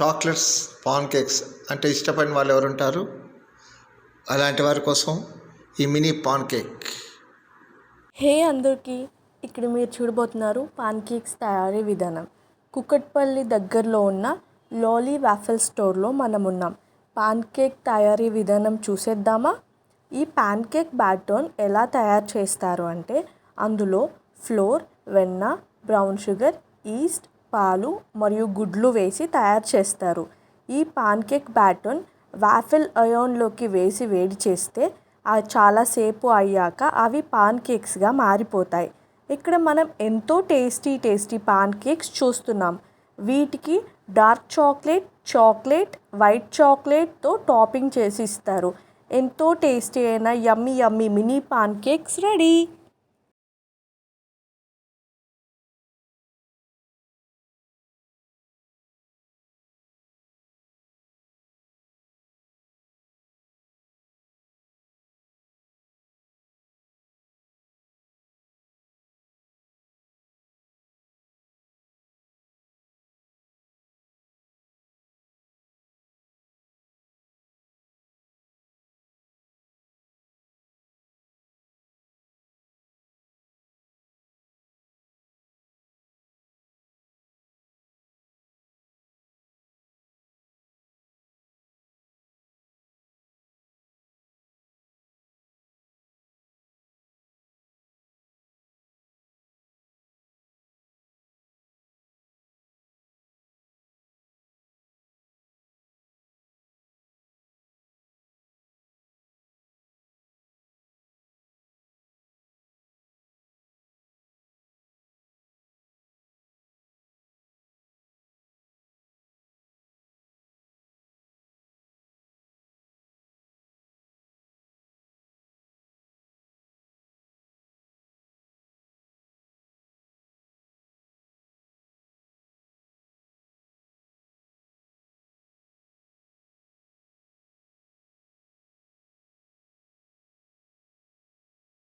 Chocolates pan cakes అంటే ఇష్టపడిన వాళ్ళు ఎవరు ఉంటారు అలాంటి వారి కోసం ఈ మినీ పాన్ కేక్ హే అందరికీ ఇక్కడ మీరు చూడబోతున్నారు పాన్ కేక్స్ తయారీ విధానం. కుక్కట్పల్లి దగ్గరలో ఉన్న లాలీ వాఫెల్ స్టోర్లో మనం ఉన్నాం. పాన్ కేక్ తయారీ విధానం చూసేద్దామా? ఈ పాన్ కేక్ బ్యాటర్న్ ఎలా తయారు చేస్తారు అంటే అందులో ఫ్లోర్ వెన్న బ్రౌన్ షుగర్ ఈస్ట్ పాలు మరియు గుడ్లు వేసి తయారు చేస్తారు. ఈ పాన్ కేక్ బ్యాటర్న్ వాఫిల్ అయోన్లోకి వేసి వేడి చేస్తే అది చాలాసేపు అయ్యాక అవి పాన్ కేక్స్గా మారిపోతాయి. ఇక్కడ మనం ఎంతో టేస్టీ టేస్టీ పాన్ కేక్స్ చూస్తున్నాం. వీటికి డార్క్ చాక్లెట్ చాక్లెట్ వైట్ చాక్లెట్తో టాపింగ్ చేసి ఇస్తారు. ఎంతో టేస్టీ అయిన yummy yummy mini pancakes ready!